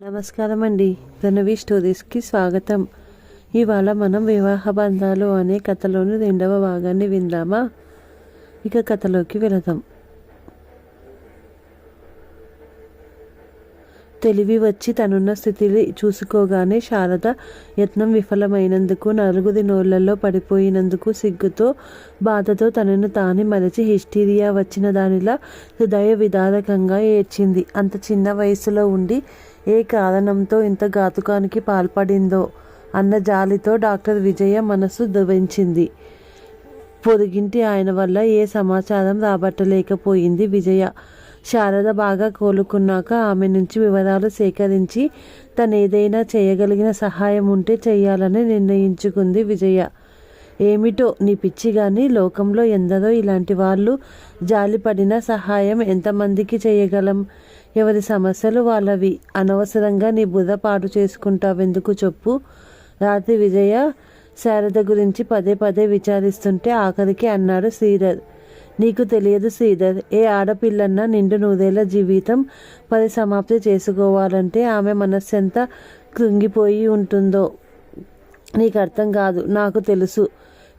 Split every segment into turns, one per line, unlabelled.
నమస్కారం అండి ధనవి స్టోరీస్కి స్వాగతం. ఇవాళ మనం వివాహ బంధాలు అనే కథలోని రెండవ భాగాన్ని విందామా? ఇక కథలోకి వెళదాం. తెలివి వచ్చి తనున్న స్థితిని చూసుకోగానే శారద యత్నం విఫలమైనందుకు నలుగురి నోళ్ళలో పడిపోయినందుకు సిగ్గుతో బాధతో తనను తాను మరచి హిస్టీరియా వచ్చిన దానిలా హృదయ విదారకంగా ఏడ్చింది. అంత చిన్న వయసులో ఉండి ఏ కారణంతో ఇంత ఘాతుకానికి పాల్పడిందో అన్న జాలితో డాక్టర్ విజయ మనసు దువించింది పొరుగింటి ఆయన వల్ల ఏ సమాచారం రాబట్టలేకపోయింది విజయ. శారద బాగా కోలుకున్నాక ఆమె నుంచి వివరాలు సేకరించి తను ఏదైనా చేయగలిగిన సహాయం ఉంటే చేయాలని నిర్ణయించుకుంది విజయ. ఏమిటో నీ పిచ్చి కానీ లోకంలో ఎందరో ఇలాంటి వాళ్ళు జాలిపడిన సహాయం ఎంతమందికి చేయగలం? ఎవరి సమస్యలు వాళ్ళవి. అనవసరంగా నీ బుర్ర పాటు చేసుకుంటావెందుకు చెప్పు. రాత్రి విజయ శారద గురించి పదే పదే విచారిస్తుంటే ఆఖరికి అన్నాడు శ్రీధర్. నీకు తెలియదు శ్రీధర్ ఏ ఆడపిల్లన్నా నిండు నూరేళ్ళ జీవితం పరిసమాప్తి చేసుకోవాలంటే ఆమె మనస్సు ఎంత కృంగిపోయి ఉంటుందో. నీకు అర్థం కాదు నాకు తెలుసు.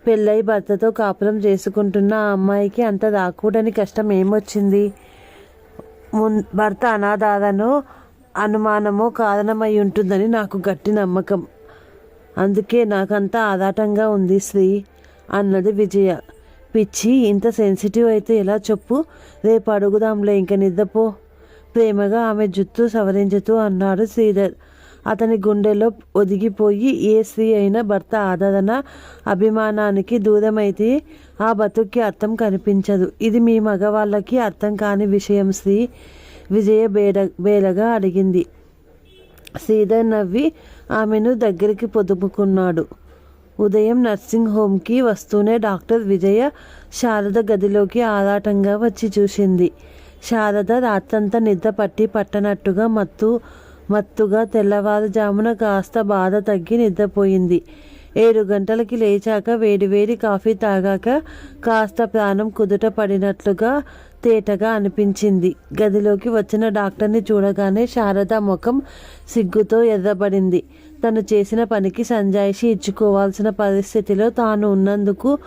పెళ్ళై భర్తతో కాపురం చేసుకుంటున్న ఆ అమ్మాయికి అంత రాకూడని కష్టం ఏమొచ్చింది? భర్త అనాథాదనో అనుమానమో కారణమై ఉంటుందని నాకు గట్టి నమ్మకం. అందుకే నాకంతా ఆదాటంగా ఉంది శ్రీ అన్నది విజయ. పిచ్చి ఇంత సెన్సిటివ్ అయితే ఎలా చెప్పు? రేపు అడుగుదాంలే ఇంక నిద్రపో. ప్రేమగా ఆమె జుత్తు సవరించుతూ అన్నాడు శ్రీధర్. అతని గుండెలో ఒదిగిపోయి ఏ స్త్రీ అయినా భర్త ఆదరణ అభిమానానికి దూరమైతే ఆ బతుక్కి అర్థం కనిపించదు. ఇది మీ మగవాళ్ళకి అర్థం కాని విషయం శ్రీ విజయ బేడ బేలగా అడిగింది. శ్రీధర్ నవ్వి ఆమెను దగ్గరికి పొదుపుకున్నాడు. ఉదయం నర్సింగ్ హోమ్కి వస్తూనే డాక్టర్ విజయ శారద గదిలోకి ఆరాటంగా వచ్చి చూసింది. శారద రాత్రంతా నిద్ర పట్టి పట్టనట్టుగా మత్తు మత్తుగా తెల్లవారుజామున కాస్త బాధ తగ్గి నిద్రపోయింది. ఏడు గంటలకి లేచాక వేడివేడి కాఫీ తాగాక కాస్త ప్రాణం కుదుట పడినట్లుగా తేటగా అనిపించింది. గదిలోకి వచ్చిన డాక్టర్ని చూడగానే శారద ముఖం సిగ్గుతో ఎర్రబడింది. తను చేసిన పనికి సంజాయిషి ఇచ్చుకోవాల్సిన పరిస్థితిలో తాను ఉన్నందుకు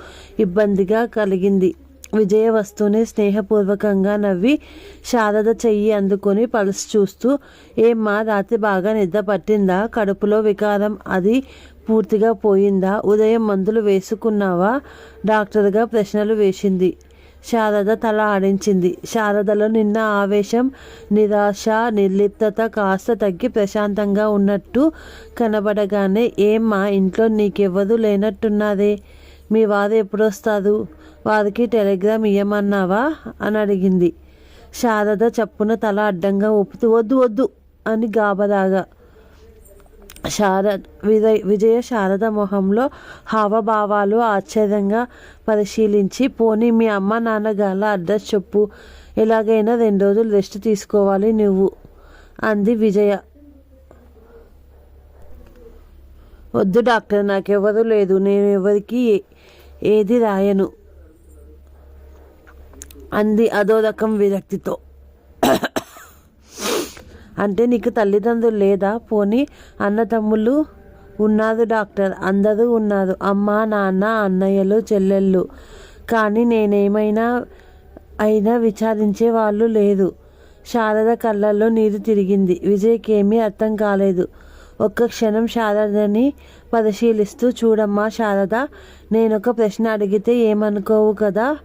ఇబ్బందిగా కలిగింది. విజయ వస్తూనే స్నేహపూర్వకంగా నవ్వి శారద చెయ్యి అందుకొని పల్స్ చూస్తూ ఏమ్మా రాత్రి బాగా నిద్ర పట్టిందా? కడుపులో వికారం అది పూర్తిగా పోయిందా? ఉదయం మందులు వేసుకున్నావా? డాక్టర్గా ప్రశ్నలు వేసింది. శారద తల ఆడించింది. శారదలో నిన్న ఆవేశం నిరాశ నిర్లిప్తత కాస్త తగ్గి ప్రశాంతంగా ఉన్నట్టు కనబడగానే ఏమ్మా ఇంట్లో నీకెవ్వరు లేనట్టున్నారే? మీ వారు ఎప్పుడొస్తారు? వారికి టెలిగ్రామ్ ఇయ్యమన్నావా? అని అడిగింది. శారద చప్పున తల అడ్డంగా ఊపుతూ వద్దు వద్దు అని గాబరాగా శారద విజయ్ విజయ శారద మొహంలో హావభావాలు ఆశ్చర్యంగా పరిశీలించి పోనీ మీ అమ్మ నాన్నగాల అడ్రస్ చెప్పు. ఎలాగైనా రెండు రోజులు రెస్ట్ తీసుకోవాలి నువ్వు అంది విజయ. వద్దు డాక్టర్ నాకెవరు లేదు. నేను ఎవరికి ఏ- ఏది రాయను. అంది అదో రకం విరక్తితో. అంటే నీకు తల్లిదండ్రులు లేదా? పోనీ అన్నతమ్ములు ఉన్నారు డాక్టర్. అందరూ ఉన్నారు. అమ్మ నాన్న అన్నయ్యలు చెల్లెళ్ళు. కానీ నేనేమైనా అయినా విచారించే వాళ్ళు లేదు. శారద కళ్ళల్లో నీరు తిరిగింది. విజయ్కి ఏమీ అర్థం కాలేదు. ఒక్క క్షణం శారదని పరిశీలిస్తూ చూడమ్మా శారద నేనొక ప్రశ్న అడిగితే ఏమనుకోవు కదా?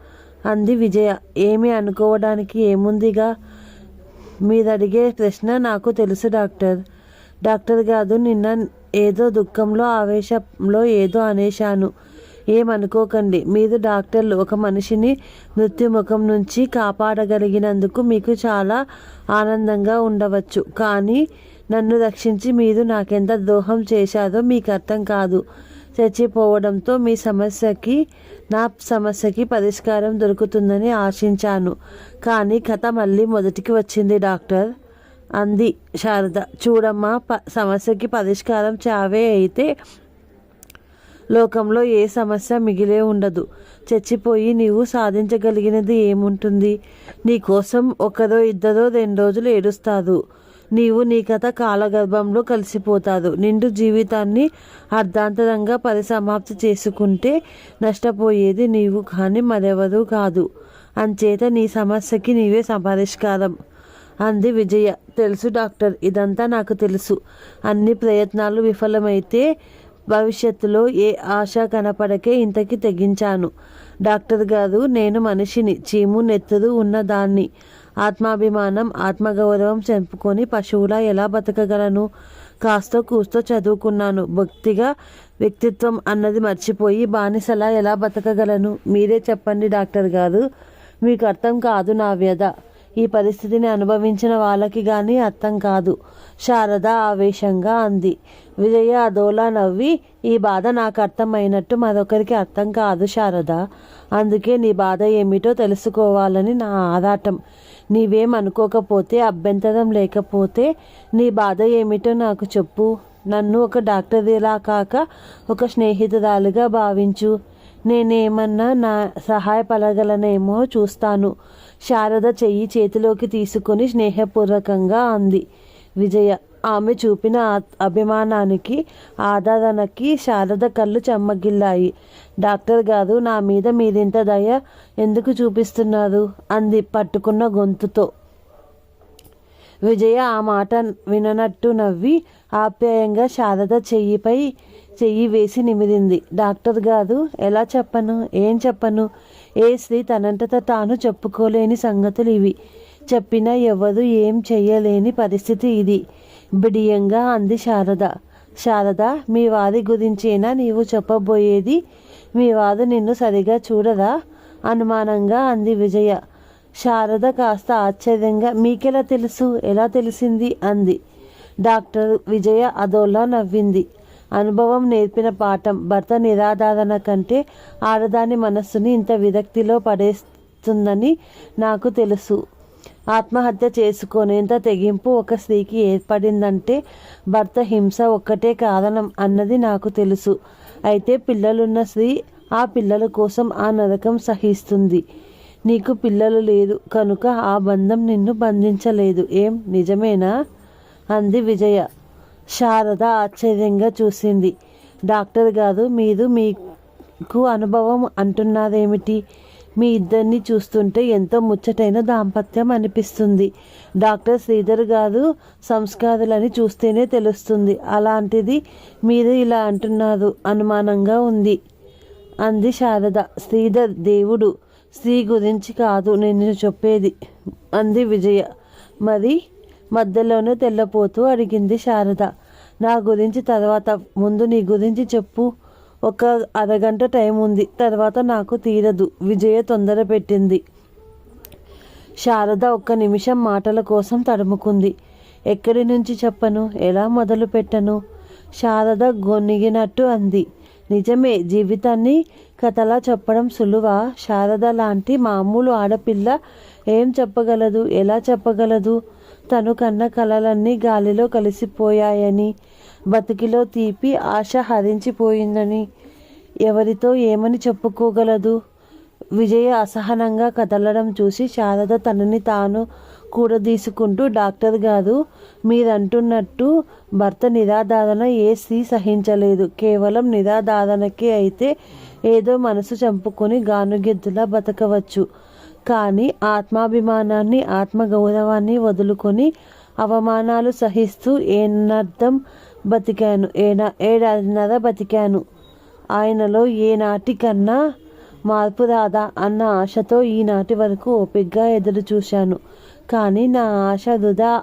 అంది విజయ. ఏమీ అనుకోవడానికి ఏముందిగా? మీరు అడిగే ప్రశ్న నాకు తెలుసు డాక్టర్. డాక్టర్ కాదు నిన్న ఏదో దుఃఖంలో ఆవేశంలో ఏదో అనేశాను. ఏమనుకోకండి మీరు డాక్టర్లు ఒక మనిషిని మృత్యుముఖం నుంచి కాపాడగలిగినందుకు మీకు చాలా ఆనందంగా ఉండవచ్చు. కానీ నన్ను రక్షించి మీరు నాకెంత ద్రోహం చేశారో మీకు అర్థం కాదు. చచ్చిపోవడంతో మీ సమస్యకి నా సమస్యకి పరిష్కారం దొరుకుతుందని ఆశించాను. కానీ కథ మళ్ళీ మొదటికి వచ్చింది డాక్టర్. అంది శారద. చూడమ్మా ప సమస్యకి పరిష్కారం చావే అయితే లోకంలో ఏ సమస్య మిగిలే ఉండదు. చచ్చిపోయి నీవు సాధించగలిగినది ఏముంటుంది? నీకోసం ఒకరో ఇద్దరో రెండు రోజులు ఏడుస్తారు నీవు నీ కథ కాలగర్భంలో కలిసిపోతాదు. నిండు జీవితాన్ని అర్ధాంతరంగా పరిసమాప్తి చేసుకుంటే నష్టపోయేది నీవు కానీ మరెవరూ కాదు. అంచేత నీ సమస్యకి నీవే పరిష్కారం. అంది విజయ. తెలుసు డాక్టర్ ఇదంతా నాకు తెలుసు. అన్ని ప్రయత్నాలు విఫలమైతే భవిష్యత్తులో ఏ ఆశ కనపడకే ఇంతకి తెగించాను. డాక్టర్ గారు నేను మనిషిని. చీము నెత్తురు ఉన్నదాన్ని ఆత్మాభిమానం ఆత్మగౌరవం చంపుకొని పశువులా ఎలా బతకగలను? కాస్తో కూస్తో చదువుకున్నాను. భక్తిగా వ్యక్తిత్వం అన్నది మర్చిపోయి బానిసలా ఎలా బతకగలను? మీరే చెప్పండి డాక్టర్ గారు. మీకు అర్థం కాదు నా వ్యధ. ఈ పరిస్థితిని అనుభవించిన వాళ్ళకి కానీ అర్థం కాదు. శారద ఆవేశంగా అంది. విజయ అదోలా నవ్వి ఈ బాధ నాకు అర్థమైనట్టు మరొకరికి అర్థం కాదు శారద. అందుకే నీ బాధ ఏమిటో తెలుసుకోవాలని నా ఆరాటం. నీవేం అనుకోకపోతే అభ్యంతరం లేకపోతే నీ బాధ ఏమిటో నాకు చెప్పు. నన్ను ఒక డాక్టర్లా కాక ఒక స్నేహితురాలుగా భావించు. నేనేమన్నా నా సహాయపడగలనేమో చూస్తాను. శారద చెయ్యి చేతిలోకి తీసుకుని స్నేహపూర్వకంగా అంది. విజయ ఆమె చూపిన అభిమానానికి ఆదరణకి శారద కళ్ళు చెమ్మగిల్లాయి. డాక్టర్ గారు నా మీద మీరింత దయ ఎందుకు చూపిస్తున్నారు? అంది పట్టుకున్న గొంతుతో. విజయ ఆ మాట విననట్టు నవ్వి ఆప్యాయంగా శారద చెయ్యిపై చెయ్యి వేసి నిమిరింది. డాక్టర్ గారు ఎలా చెప్పను? ఏం చెప్పను? ఏ స్త్రీ తనంతట తాను చెప్పుకోలేని సంగతులు ఇవి. చెప్పినా ఎవరు ఏం చెయ్యలేని పరిస్థితి ఇది. బిడియంగా అంది శారద. శారద మీ వారి గురించేనా నీవు చెప్పబోయేది? మీ వారు నిన్ను సరిగా చూడరా అనుమానంగా అంది విజయ. శారద కాస్త ఆశ్చర్యంగా మీకెలా తెలుసు? ఎలా తెలిసింది? అంది. డాక్టర్ విజయ అదోలా నవ్వింది. అనుభవం నేర్పిన పాఠం భర్త నిరాధారణ కంటే ఆడదాని మనస్సుని ఇంత విరక్తిలో పడేస్తుందని నాకు తెలుసు. ఆత్మహత్య చేసుకునేంత తెగింపు ఒక స్త్రీకి ఏర్పడిందంటే భర్త హింస ఒక్కటే కారణం అన్నది నాకు తెలుసు. అయితే పిల్లలున్న స్త్రీ ఆ పిల్లల కోసం ఆ నరకం సహిస్తుంది. నీకు పిల్లలు లేదు కనుక ఆ బంధం నిన్ను బంధించలేదు. ఏం? నిజమేనా? అంది విజయ. శారద ఆశ్చర్యంగా చూసింది. డాక్టర్ గారు మీరు మీకు అనుభవం అంటున్నారేమిటి? మీ ఇద్దరిని చూస్తుంటే ఎంతో ముచ్చటైన దాంపత్యం అనిపిస్తుంది. డాక్టర్ శ్రీధర్ గారు సంస్కారులని చూస్తేనే తెలుస్తుంది. అలాంటిది మీరు ఇలా అంటున్నారు. అనుమానంగా ఉంది. అంది శారద. శ్రీధర్ దేవుడు స్త్రీ గురించి కాదు నేను చెప్పేది. అంది విజయ. మరి మధ్యలోనే తెల్లపోతూ అడిగింది శారద. నా గురించి తర్వాత ముందు నీ గురించి చెప్పు. ఒక అరగంట టైం ఉంది. తర్వాత నాకు తీరదు. విజయ తొందర పెట్టింది. శారద ఒక్క నిమిషం మాటల కోసం తడుముకుంది. ఎక్కడి నుంచి చెప్పను? ఎలా మొదలు పెట్టను? శారద గొనిగినట్టు అంది. నిజమే జీవితాన్ని కథలా చెప్పడం సులువా? శారద లాంటి మామూలు ఆడపిల్ల ఏం చెప్పగలదు? ఎలా చెప్పగలదు? తను కన్న కలలన్నీ గాలిలో కలిసిపోయాయని బతికిలో తీపి ఆశ హరించిపోయిందని ఎవరితో ఏమని చెప్పుకోగలదు? విజయ అసహనంగా కదలడం చూసి శారద తనని తాను కూడదీసుకుంటూ డాక్టర్ గారు మీరంటున్నట్టు భర్త నిరాధారణ ఏ స్త్రీ సహించలేదు. కేవలం నిరాధారణకే అయితే ఏదో మనసు చంపుకొని గానుగెద్దులా బతకవచ్చు. కానీ ఆత్మాభిమానాన్ని ఆత్మగౌరవాన్ని వదులుకొని అవమానాలు సహిస్తూ ఏనర్థం బతికాను. ఏనా ఏడాదిన్నర బతికాను. ఆయనలో ఏనాటికన్నా మార్పు రాదా అన్న ఆశతో ఈనాటి వరకు ఓపిగ్గా ఎదురు చూశాను. కానీ నా ఆశ వృధా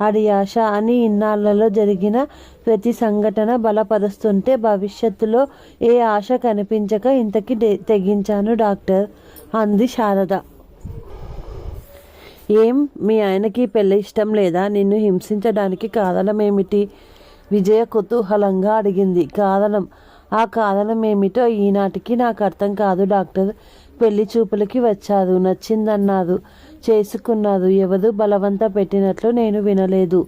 అడి ఆశ అని ఇన్నాళ్ళలో జరిగిన ప్రతి సంఘటన బలపరుస్తుంటే భవిష్యత్తులో ఏ ఆశ కనిపించక ఇంతకి తెగించాను డాక్టర్. అంది శారద. ఏం? మీ ఆయనకి పెళ్ళి ఇష్టం లేదా? నిన్ను హింసించడానికి కారణం ఏమిటి విజయ కుతూహలంగా అడిగింది. కారణం? ఆ కారణం ఏమిటో ఈనాటికి నాకు అర్థం కాదు డాక్టర్. పెళ్ళి చూపులకి వచ్చారు. నచ్చిందన్నారు చేసుకున్నారు ఎవరు బలవంత పెట్టినట్లు నేను వినలేదు.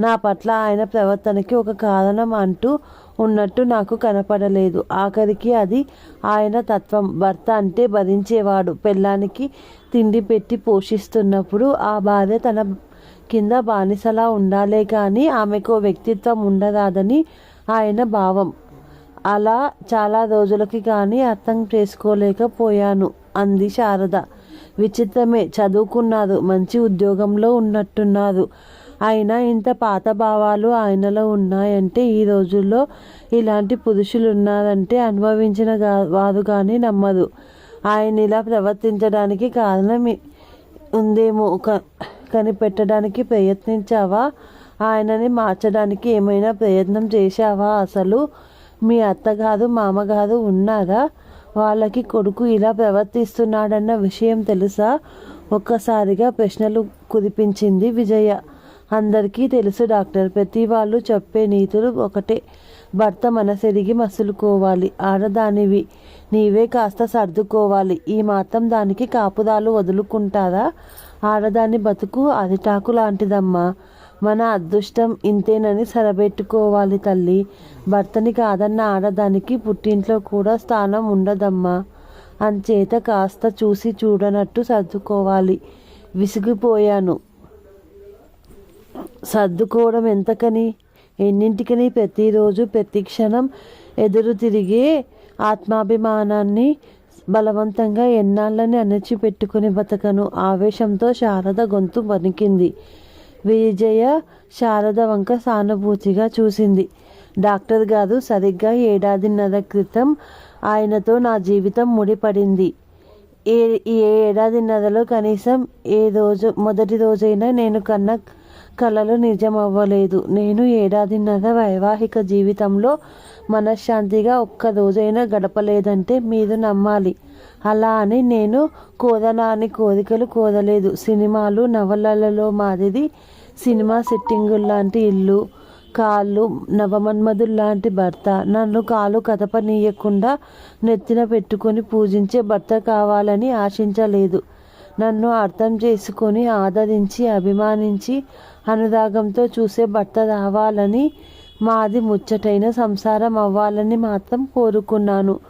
నా పట్ల ఆయన ప్రవర్తనకి ఒక కారణం అంటూ ఉన్నట్టు నాకు కనపడలేదు. ఆఖరికి అది ఆయన తత్వం. భర్త అంటే భరించేవాడు. పెళ్ళానికి తిండి పెట్టి పోషిస్తున్నప్పుడు ఆ భార్య తన కింద బానిసలా ఉండాలే కానీ ఆమెకు వ్యక్తిత్వం ఉండరాదని ఆయన భావం. అలా చాలా రోజులకి కానీ అర్థం చేసుకోలేకపోయాను అంది శారద. విచిత్రమే చదువుకున్నారు మంచి ఉద్యోగంలో ఉన్నట్టున్నారు అయినా ఇంత పాత భావాలు ఆయనలో ఉన్నాయంటే ఈ రోజుల్లో ఇలాంటి పురుషులు ఉన్నారంటే అనుభవించిన వారు కానీ నమ్మరు. ఆయన ఇలా ప్రవర్తించడానికి కారణం ఉందేమో కనిపెట్టడానికి ప్రయత్నించావా? ఆయనని మార్చడానికి ఏమైనా ప్రయత్నం చేశావా? అసలు మీ అత్తగారు మామగారు ఉన్నారా? వాళ్ళకి కొడుకు ఇలా ప్రవర్తిస్తున్నాడన్న విషయం తెలుసా? ఒక్కసారిగా ప్రశ్నలు కురిపించింది విజయ. అందరికీ తెలుసు డాక్టర్ ప్రతి వాళ్ళు చెప్పే నీతులు ఒకటే. భర్త మనసెరిగి మసులుకోవాలి. ఆడదానివి నీవే కాస్త సర్దుకోవాలి. ఈ మాత్రం దానికి కాపుదాలు వదులుకుంటారా? ఆడదాని బతుకు అరిటాకు లాంటిదమ్మా. మన అదృష్టం ఇంతేనని సరబెట్టుకోవాలి తల్లి. భర్తని కాదన్న ఆడదానికి పుట్టింట్లో కూడా స్థానం ఉండదమ్మా. అంచేత కాస్త చూసి చూడనట్టు సర్దుకోవాలి. విసిగిపోయాను. సర్దుకోవడం ఎంతకని? ఎన్నింటికని ప్రతిరోజు ప్రతి క్షణం ఎదురు తిరిగే ఆత్మాభిమానాన్ని బలవంతంగా ఎన్నాళ్ళని అణచిపెట్టుకుని బతకను. ఆవేశంతో శారద గొంతు వణికింది. విజయ శారద వంక సానుభూతిగా చూసింది. డాక్టర్ గారు సరిగ్గా ఏడాదిన్నర క్రితం ఆయనతో నా జీవితం ముడిపడింది. ఏ ఈ ఏడాదిన్నరలో కనీసం ఏ రోజు మొదటి రోజైనా నేను కన్న కలలు నిజం అవ్వలేదు నేను ఏడాదిన్నర వైవాహిక జీవితంలో మనశ్శాంతిగా ఒక్క రోజైనా గడపలేదంటే మీరు నమ్మాలి. అలా అని నేను కోరలాని కోరికలు కోరలేదు. సినిమాలు నవలలలో మాదిరి సినిమా సెట్టింగుల్లాంటి ఇల్లు కాళ్ళు నవమన్మధుల్లాంటి భర్త. నన్ను కాలు కదపనీయకుండా నెత్తిన పెట్టుకొని పూజించే భర్త కావాలని ఆశించలేదు. నన్ను అర్థం చేసుకొని ఆదరించి అభిమానించి అనురాగంతో చూసే భర్త రావాలని మాది ముచ్చటైన సంసారం అవ్వాలని మాత్రం కోరుకున్నాను.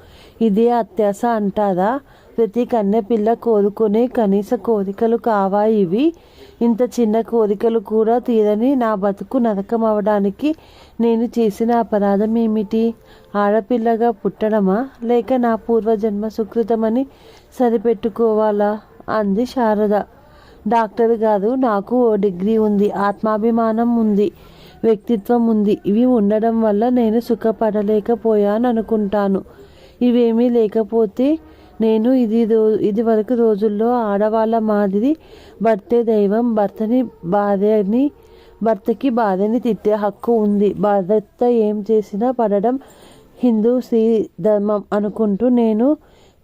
ఇదే అత్యాస అంటారా? ప్రతి కన్నె పిల్ల కోరుకునే కనీస కోరికలు కావా ఇవి. ఇంత చిన్న కోరికలు కూడా తీరని నా బతుకు నరకం అవడానికి నేను చేసిన అపరాధం ఏమిటి? ఆడపిల్లగా పుట్టడమా? లేక నా పూర్వజన్మ సుకృతమని సరిపెట్టుకోవాలా? అంది శారద. డాక్టర్ గారు నాకు ఓ డిగ్రీ ఉంది ఆత్మాభిమానం ఉంది వ్యక్తిత్వం ఉంది. ఇవి ఉండడం వల్ల నేను సుఖపడలేకపోయాను అనుకుంటాను ఇవేమీ లేకపోతే నేను ఇది రో ఇది వరకు రోజుల్లో ఆడవాళ్ళ మాదిరి భర్తే దైవం భర్తని భార్యని భర్తకి భార్యని తిట్టే హక్కు ఉంది. భర్త ఏం చేసినా పడడం హిందూ శ్రీ ధర్మం అనుకుంటూ నేను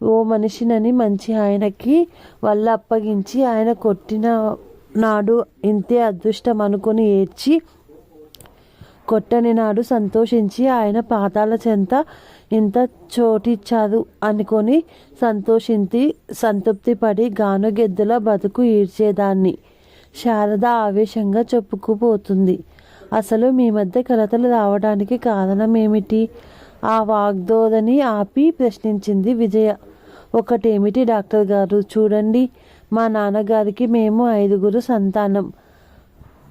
ఓ మనిషినని మంచి ఆయనకి వల్ల అప్పగించి ఆయన కొట్టిన నాడు ఇంతే అదృష్టం అనుకుని ఏడ్చి కొట్టని నాడు సంతోషించి ఆయన పాతాల చెంత ఇంత చోటిచ్చారు అనుకొని సంతోషించి సంతృప్తి పడి గానుగెద్దుల బతుకు ఈడ్చేదాన్ని. శారద ఆవేశంగా చెప్పుకుపోతుంది. అసలు మీ మధ్య కలతలు రావడానికి కారణం ఏమిటి ఆ వాగ్దోదని ఆపి ప్రశ్నించింది విజయ. ఒకటేమిటి డాక్టర్ గారు? చూడండి మా నాన్నగారికి మేము ఐదుగురు సంతానం.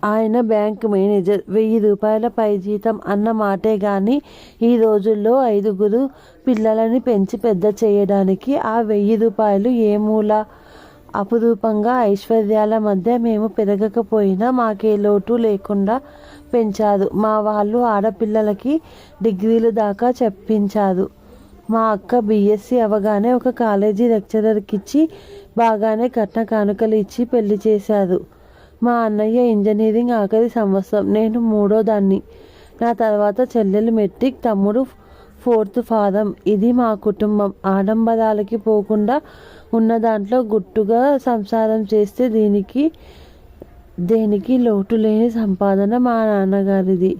ఆయన బ్యాంక్ మేనేజర్. వెయ్యి రూపాయల పై జీతం అన్న మాటే కానీ ఈ రోజుల్లో ఐదుగురు పిల్లలని పెంచి పెద్ద చేయడానికి ఆ వెయ్యి రూపాయలు ఏ మూల? అపురూపంగా ఐశ్వర్యాల మధ్య మేము పెరగకపోయినా మాకే లోటు లేకుండా పెంచారు. మా వాళ్ళు ఆడపిల్లలకి డిగ్రీలు దాకా చెప్పించారు. మా అక్క బీఎస్సీ అవగానే ఒక కాలేజీ లెక్చరర్కి ఇచ్చి బాగానే కట్న కానుకలు ఇచ్చి పెళ్ళి చేశారు. మా అన్నయ్య ఇంజనీరింగ్ ఆఖరి సంవత్సరం నేను మూడో దాన్ని. నా తర్వాత చెల్లెలు మెట్రిక్ తమ్ముడు ఫోర్త్ ఫాదం. ఇది మా కుటుంబం. ఆడంబరాలకి పోకుండా ఉన్న దాంట్లో గుట్టుగా సంసారం చేస్తే దీనికి దేనికి లోటు లేని సంపాదన మా నాన్నగారిది.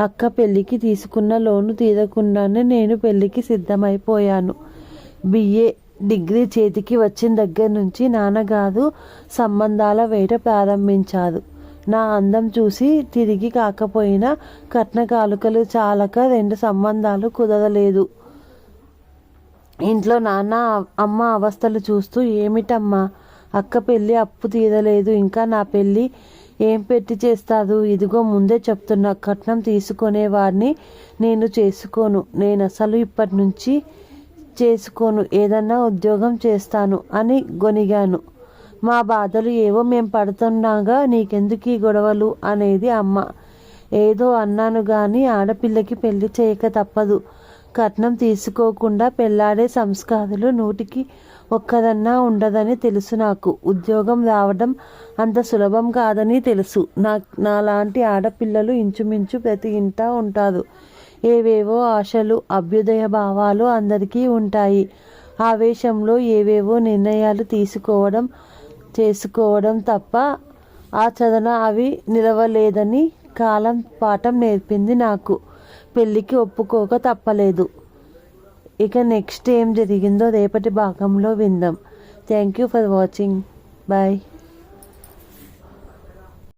అక్క పెళ్ళికి తీసుకున్న లోను తీరకుండానే నేను పెళ్ళికి సిద్ధమైపోయాను. బిఏ డిగ్రీ చేతికి వచ్చిన దగ్గర నుంచి నాన్నగారు సంబంధాల వేట ప్రారంభించారు. నా అందం చూసి తిరిగి కాకపోయినా కట్న కాలుకలు చాలక రెండు సంబంధాలు కుదరలేదు. ఇంట్లో నాన్న అమ్మ అవస్థలు చూస్తూ ఏమిటమ్మా? అక్క పెళ్ళి అప్పు తీరలేదు. ఇంకా నా పెళ్ళి ఏం పెట్టి చేస్తారు ఇదిగో ముందే చెప్తున్నా కట్నం తీసుకునేవాడిని నేను చేసుకోను. నేను అసలు ఇప్పటి నుంచి చేసుకోను. ఏదన్నా ఉద్యోగం చేస్తాను అని గొనిగాను మా బాధలు ఏవో మేము పడుతున్నాగా నీకెందుకు ఈ గొడవలు? అనేది అమ్మ. ఏదో అన్నాను కానీ ఆడపిల్లకి పెళ్ళి చేయక తప్పదు. కట్నం తీసుకోకుండా పెళ్ళాడే సంస్కారాలు నూటికి ఒక్కదన్నా ఉండదని తెలుసు నాకు. ఉద్యోగం రావడం అంత సులభం కాదని తెలుసు. నా నాలాంటి ఆడపిల్లలు ఇంచుమించు ప్రతి ఇంటా ఉంటారు. ఏవేవో ఆశలు అభ్యుదయ భావాలు అందరికీ ఉంటాయి. ఆవేశంలో ఏవేవో నిర్ణయాలు తీసుకోవడం చేసుకోవడం తప్ప ఆచరణ అవి నిలవలేదని కాలం పాఠం నేర్పింది నాకు. పెళ్ళికి ఒప్పుకోక తప్పలేదు. ఇక నెక్స్ట్ ఏం జరిగిందో రేపటి భాగంలో విందాం. Thank you for watching bye